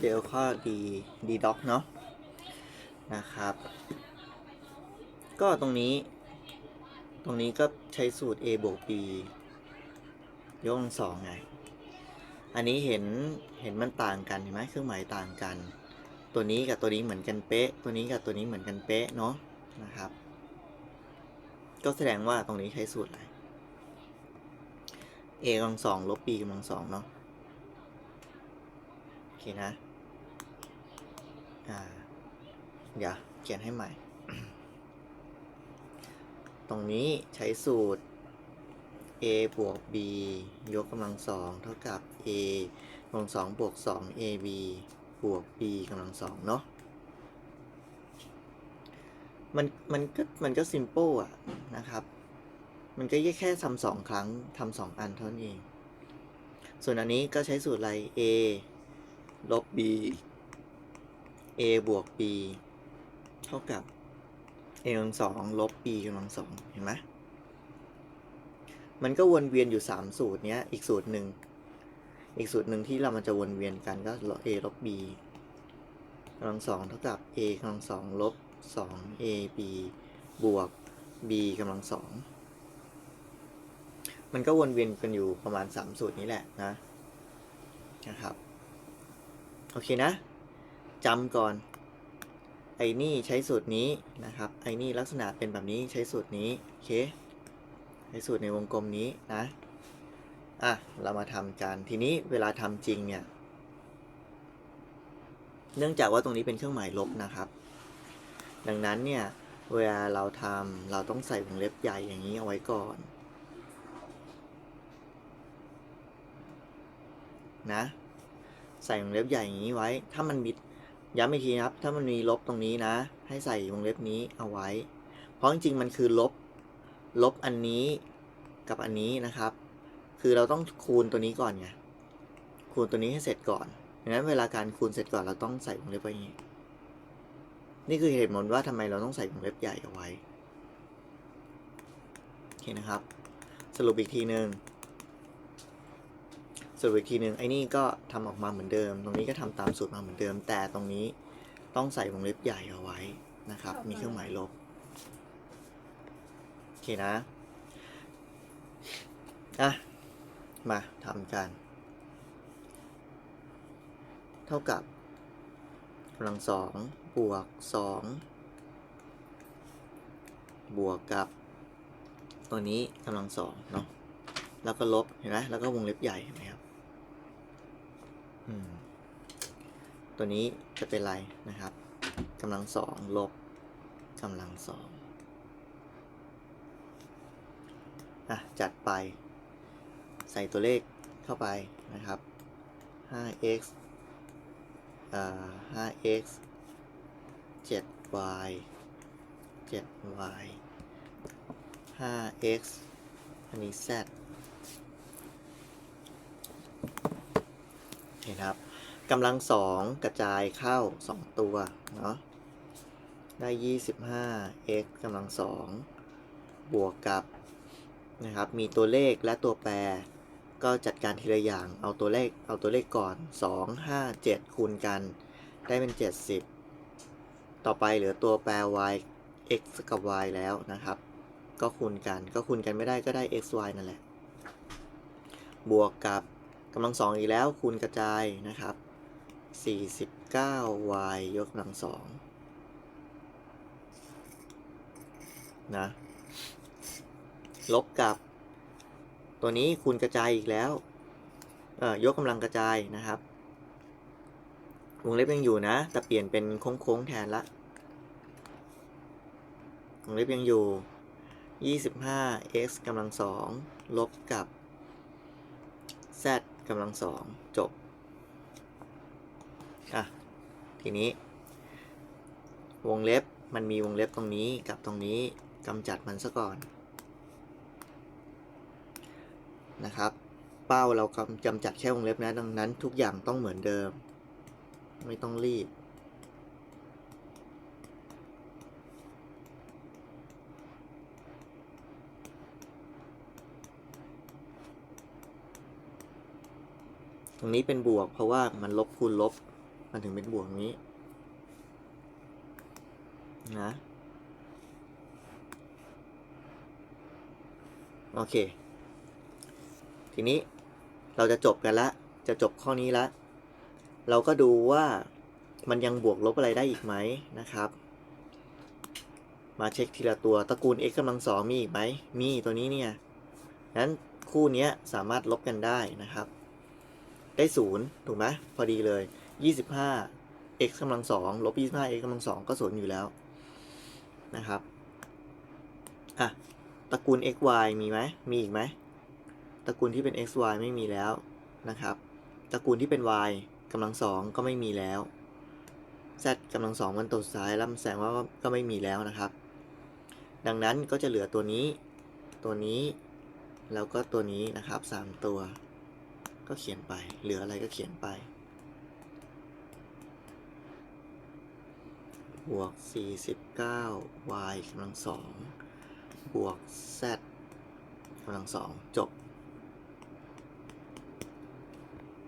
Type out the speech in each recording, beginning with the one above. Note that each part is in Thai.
เดี๋ยวข้อดีดีด็อกเนาะนะครับ ก็ตรงนี้ ตรงนี้ก็ใช้สูตร a บวก b ยกกำลังสองไง อันนี้เห็นเห็นมันต่างกันเห็นไหมเครื่องหมายต่างกัน ตัวนี้กับตัวนี้เหมือนกันเป๊ะ ตัวนี้กับตัวนี้เหมือนกันเป๊ะเนาะนะครับ ก็แสดงว่าตรงนี้ใช้สูตรอะไร a กำลังสองลบ b กำลังสองเนาะ โอเคนะ อ่า เดี๋ยวเขียนให้ใหม่ ตรงนี้ใช้สูตร a บวก b ยกกำลังสองเท่ากับ a กำลังสองบวกสอง ab บวก b กำลังสองเนาะมันมันก็มันก็ simple อะนะครับ มันก็แค่ทำสองครั้งทำสองอันเท่านั้นเอง ส่วนอันนี้ก็ใช้สูตรอะไร a ลบ b a บวก b เท่ากับ a กำลังสองลบ b กำลังสองเห็นไหมมันก็วนเวียนอยู่ 3 สูตรเนี้ย อีกสูตรหนึ่ง อีกสูตรหนึ่งที่เรามันจะวนเวียนกันก็ a ลบ b กำลังสองเท่ากับ a กำลังสองลบสอง a b บวก b กำลังสอง มันก็วนเวียนกันอยู่ประมาณ 3 สูตรนี้แหละนะ นะครับ โอเคนะจำก่อน ไอ้นี่ใช้สูตรนี้นะครับ ไอ้นี่ลักษณะเป็นแบบนี้ใช้สูตรนี้ โอเค ใช้สูตรในวงกลมนี้นะ อะ เรามาทำกัน ทีนี้เวลาทำจริงเนี่ย เนื่องจากว่าตรงนี้เป็นเครื่องหมายลบนะครับ ดังนั้นเนี่ย เวลาเราทำเราต้องใส่วงเล็บใหญ่อย่างนี้เอาไว้ก่อนนะ ใส่วงเล็บใหญ่อย่างนี้ไว้ ถ้ามันมีย้ำอีกทีนะครับ ถ้ามันมีลบตรงนี้นะ ให้ใส่วงเล็บนี้เอาไว้ เพราะจริงๆมันคือลบ ลบอันนี้กับอันนี้นะครับ คือเราต้องคูณตัวนี้ก่อนไง คูณตัวนี้ให้เสร็จก่อนดังนั้นเวลาการคูณเสร็จก่อนเราต้องใส่วงเล็บไว้อย่างนี้ นี่คือเหตุผลว่าทำไมเราต้องใส่วงเล็บใหญ่เอาไว้ โอเคนะครับ สรุปอีกทีหนึ่ง สรุปอีกทีหนึ่งไอ้นี่ก็ทำออกมาเหมือนเดิม ตรงนี้ก็ทำตามสูตรมาเหมือนเดิม แต่ตรงนี้ต้องใส่วงเล็บใหญ่เอาไว้นะครับ มีเครื่องหมายลบโอเคนะอะมาทำกัน เท่ากับกำลังสองบวกสองบวกกับตัวนี้กำลังสองเนาะแล้วก็ลบเห็นไหมแล้วก็วงเล็บใหญ่เห็นไหมครับอืม ตัวนี้จะเป็นไรนะครับกำลังสองลบกำลังสองอะ จัดไป ใส่ตัวเลขเข้าไปนะครับ 5x อ่า 5x 7y 7y 5x อันนี้ z เห็นครับกำลังสองกระจายเข้า 2 ตัวเนาะได้ 25x กำลังสองบวกกับนะครับมีตัวเลขและตัวแปร ก็จัดการทีละอย่างเอาตัวเลขเอาตัวเลขก่อน 2 5 7 คูณกัน ได้เป็น 70 ต่อไปเหลือตัวแปร y x กับ y แล้วนะครับ ก็คูณกันก็คูณกันไม่ได้ก็ได้ x y นั่นแหละ บวกกับ กำลังสองอีกแล้วคูณกระจายนะครับ 49y ยกกำลังสองนะลบกับ ตัวนี้คูณกระจายอีกแล้วเอ่อยกกำลังกระจายนะครับวงเล็บยังอยู่นะ แต่เปลี่ยนเป็นโค้งๆแทนละวงเล็บยังอยู่ 25x กำลังสองลบกับ z กำลังสองจบอะทีนี้ วงเล็บมันมีวงเล็บตรงนี้กับตรงนี้กำจัดมันซะก่อนนะครับ เป้าเรากำจัดแค่วงเล็บนะดังนั้นทุกอย่างต้องเหมือนเดิม ไม่ต้องรีบ ตรงนี้เป็นบวก เพราะว่ามันลบคูณลบ มันถึงเป็นบวกนี้นะโอเค ทีนี้เราจะจบกันละจะจบข้อนี้ละ เราก็ดูว่ามันยังบวกลบอะไรได้อีกไหมนะครับ มาเช็คทีละตัวตระกูล x กำลังสองมีอีกไหม มีตัวนี้เนี่ยนั้นคู่นี้สามารถลบกันได้นะครับ ได้ศูนย์ถูกไหมพอดีเลย 25 x กำลังสองลบ25 x กำลังสองก็ศูนย์อยู่แล้วนะครับอะตระกูล x y มีไหมมีอีกไหมตระกูลที่เป็น x y ไม่มีแล้วนะครับตระกูลที่เป็น y กำลังสองก็ไม่มีแล้ว z กำลังสองมันตัวสุดท้ายแล้วแสดงว่าก็ไม่มีแล้วนะครับ ดังนั้นก็จะเหลือตัวนี้ ตัวนี้ แล้วก็ตัวนี้นะครับสามตัว ก็เขียนไป เหลืออะไรก็เขียนไป บวก 49 y กำลังสองบวก z กำลังสองจบ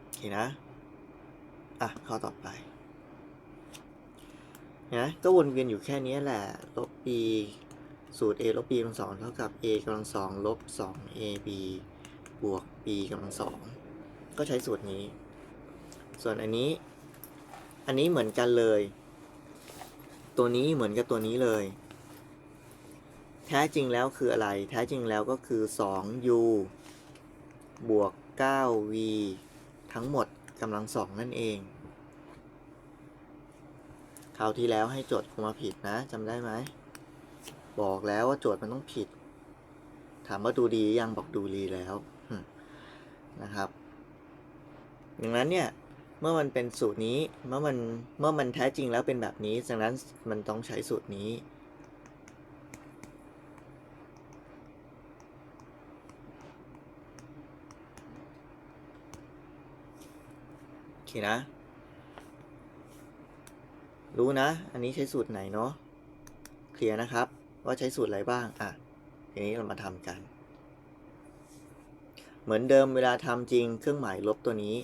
โอเคนะ อะ ข้อต่อไปนะก็วนเวียนอยู่แค่นี้แหละ ลบ b สูตร a ลบ b กำลังสองเท่ากับ a กำลังสองลบ 2 ab บวก b กำลังสอง ก็ใช้สูตรนี้ ส่วนอันนี้ อันนี้เหมือนกันเลย ตัวนี้เหมือนกับตัวนี้เลย แท้จริงแล้วคืออะไร แท้จริงแล้วก็คือ 2u บวก 9v ทั้งหมดกำลังสองนั่นเอง คราวที่แล้วให้โจทย์ครูมาผิดนะจำได้ไหม บอกแล้วว่าโจทย์มันต้องผิด ถามว่าดูดียังบอกดูดีแล้วนะครับ ดังนั้นเนี่ยเมื่อมันเป็นสูตรนี้เมื่อมันเมื่อมันแท้จริงแล้วเป็นแบบนี้ดังนั้นมันต้องใช้สูตรนี้โอเคนะ รู้นะ อันนี้ใช้สูตรไหนเนาะเคลียร์นะครับ ว่าใช้สูตรอะไรบ้างอะทีนี้เรามาทำกัน เหมือนเดิมเวลาทำจริงเครื่องหมายลบตัวนี้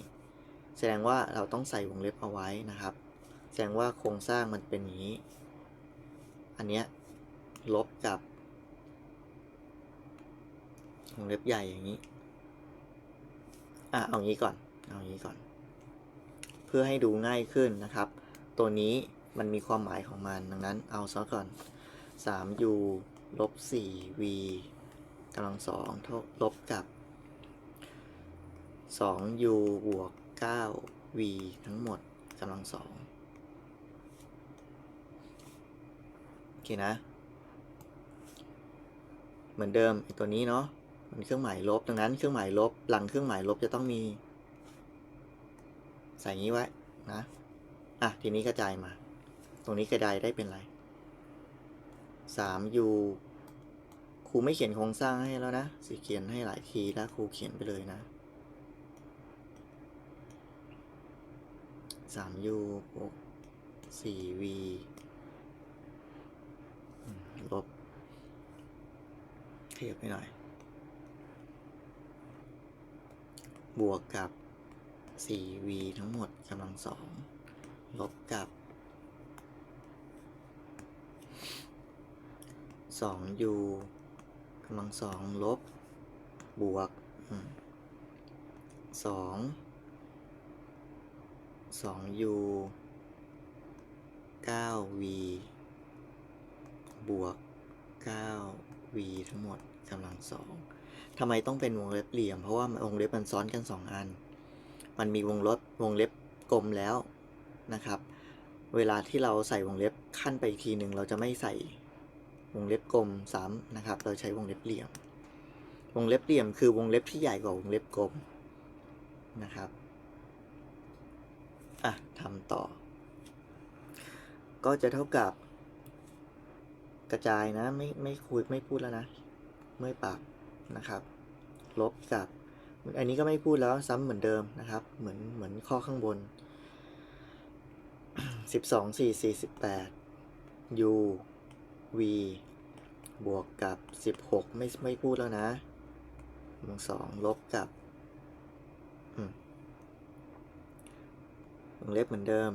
แสดงว่าเราต้องใส่วงเล็บเอาไว้นะครับ แสดงว่าโครงสร้างมันเป็นอย่างนี้ อันเนี้ยลบกับวงเล็บใหญ่อย่างนี้ อะเอางี้ก่อน เอางี้ก่อน เพื่อให้ดูง่ายขึ้นนะครับ ตัวนี้มันมีความหมายของมัน ดังนั้นเอาซะก่อน 3u ลบ 4v กำลังสองเท่าลบกับ 2u บวก 9v ทั้งหมดกำลังสองโอเคนะ เหมือนเดิมไอตัวนี้เนาะมันเครื่องหมายลบดังนั้นเครื่องหมายลบหลังเครื่องหมายลบจะต้องมี ใส่นี้ไว้นะอะทีนี้กระจายมา ตรงนี้กระจายได้เป็นไร 3u ครูไม่เขียนโครงสร้างให้แล้วนะสิเขียนให้หลายทีแล้วครูเขียนไปเลยนะ 3u บวก 4v อืมลบขยับไปหน่อย บวกกับ 4v ทั้งหมดกำลังสองลบกับ 2u กำลังสองลบ บวกอืม สอง 2u 9v บวก 9v ทั้งหมดกำลังสองทำไมต้องเป็นวงเล็บเหลี่ยม เพราะว่าวงเล็บมันซ้อนกัน2อัน มันมีวงลบวงเล็บกลมแล้วนะครับ เวลาที่เราใส่วงเล็บขั้นไปอีกทีหนึ่งเราจะไม่ใส่วงเล็บกลมซ้ำนะครับ เราใช้วงเล็บเหลี่ยม วงเล็บเหลี่ยมคือวงเล็บที่ใหญ่กว่าวงเล็บกลมนะครับ อะทำต่อ ก็จะเท่ากับ กระจายนะ ไม่ไม่คุยไม่พูดแล้วนะไม่ปรับนะครับ ลบกับอันนี้ก็ไม่พูดแล้วซ้ำเหมือนเดิมนะครับ เหมือนเหมือนข้อข้างบนสิบสองสี่สี่สิบแปด u v บวกกับสิบหกไม่ไม่พูดแล้วนะวงสองลบกับ วงเล็บเหมือนเดิม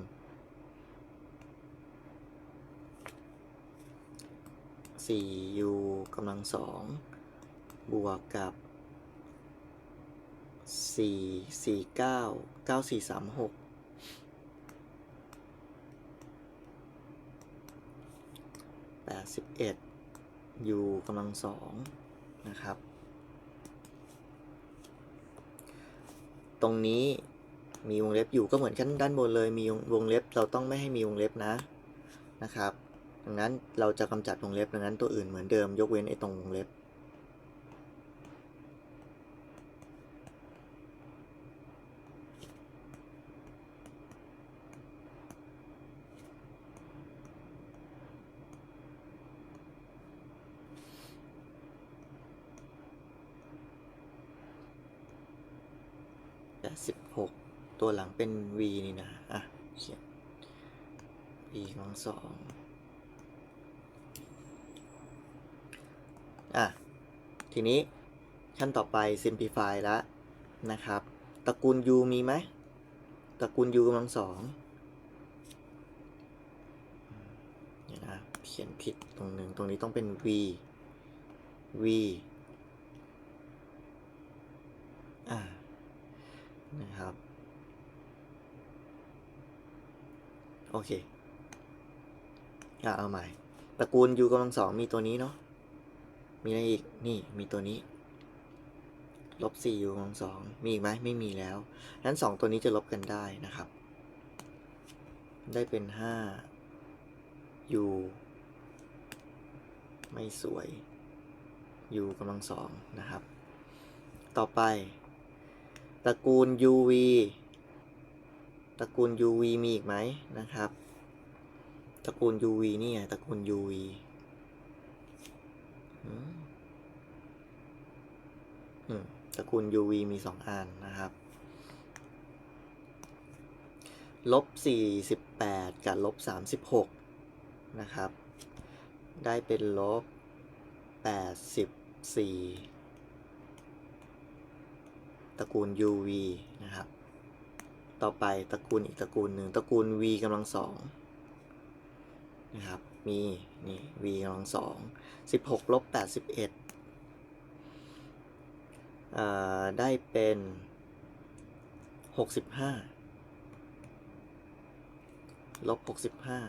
4u กำลังสองบวกกับ 4 4 9 9 4 3 6 81 u กำลังสองนะครับ ตรงนี้ มีวงเล็บอยู่ก็เหมือนขั้นด้านบนเลย มีวงเล็บเราต้องไม่ให้มีวงเล็บนะนะครับ ดังนั้นเราจะกำจัดวงเล็บดังนั้นตัวอื่นเหมือนเดิมยกเว้นไอ้ตรงวงเล็บสิบหก ตัวหลังเป็น v นี่นะ อะ เขียน v กำลังสองอะ ทีนี้ขั้นต่อไป simplify แล้วนะครับ ตระกูล u มีไหม ตระกูล u กำลังสองเดี๋ยวนะ เขียนผิดตรงหนึ่ง ตรงนี้ต้องเป็น v v อ่า นะครับ โอ เคอะเอาใหม่ตระกูล u กำลังสองมีตัวนี้เนาะมีอะไรอีกนี่มีตัวนี้ลบ4 u กำลังสองมีอีกไหมไม่มีแล้วนั้นสองตัวนี้จะลบกันได้นะครับ ได้เป็น5 u ไม่สวย u กำลังสองนะครับ ต่อไป ตระกูล UV ตระกูล UV มีอีกไหมนะครับ ตระกูล UV นี่ไงตระกูล UV ตระกูล UV มีสองอันนะครับลบ48 กับลบ36 นะครับ ได้เป็นลบ84 ตระกูล UV นะครับ ต่อไปตระกูลอีกตระกูลหนึ่งตระกูล V กำลังสองนะครับ มีนี่ V กำลังสองสิบหกลบแปดสิบเอ็ดได้เป็นหกสิบห้าลบหกสิบห้า